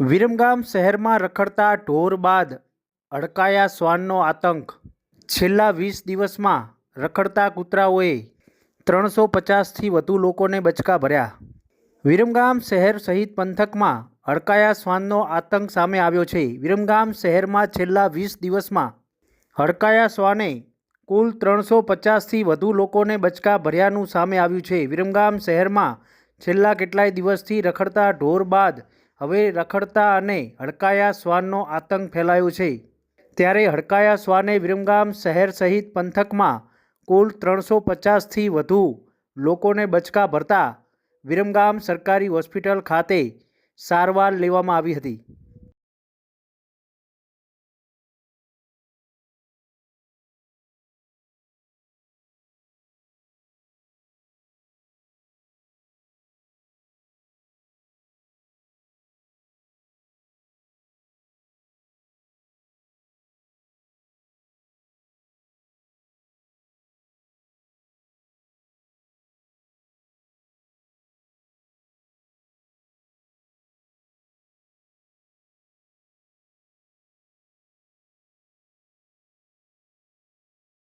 વિરમગામ શહેરમાં રખડતા ઢોર બાદ અડકાયા શ્વાનનો આતંક. છેલ્લા વીસ દિવસમાં રખડતા કૂતરાઓએ ત્રણસો પચાસથી વધુ લોકોને બચકા ભર્યા. વિરમગામ શહેર સહિત પંથકમાં અડકાયા શ્વાનનો આતંક સામે આવ્યો છે. વિરમગામ શહેરમાં છેલ્લા વીસ દિવસમાં હડકાયા શ્વાને કુલ ત્રણસો પચાસથી વધુ લોકોને બચકા ભર્યાનું સામે આવ્યું છે. વિરમગામ શહેરમાં છેલ્લા કેટલાય દિવસથી રખડતા ઢોર બાદ હવે રખડતા અને હડકાયા શ્વાનનો આતંક ફેલાયો છે. ત્યારે હડકાયા શ્વાને વિરમગામ શહેર સહિત પંથકમાં કુલ ત્રણસો પચાસથી વધુ લોકોને બચકા ભરતા વિરમગામ સરકારી હોસ્પિટલ ખાતે સારવાર લેવામાં આવી હતી.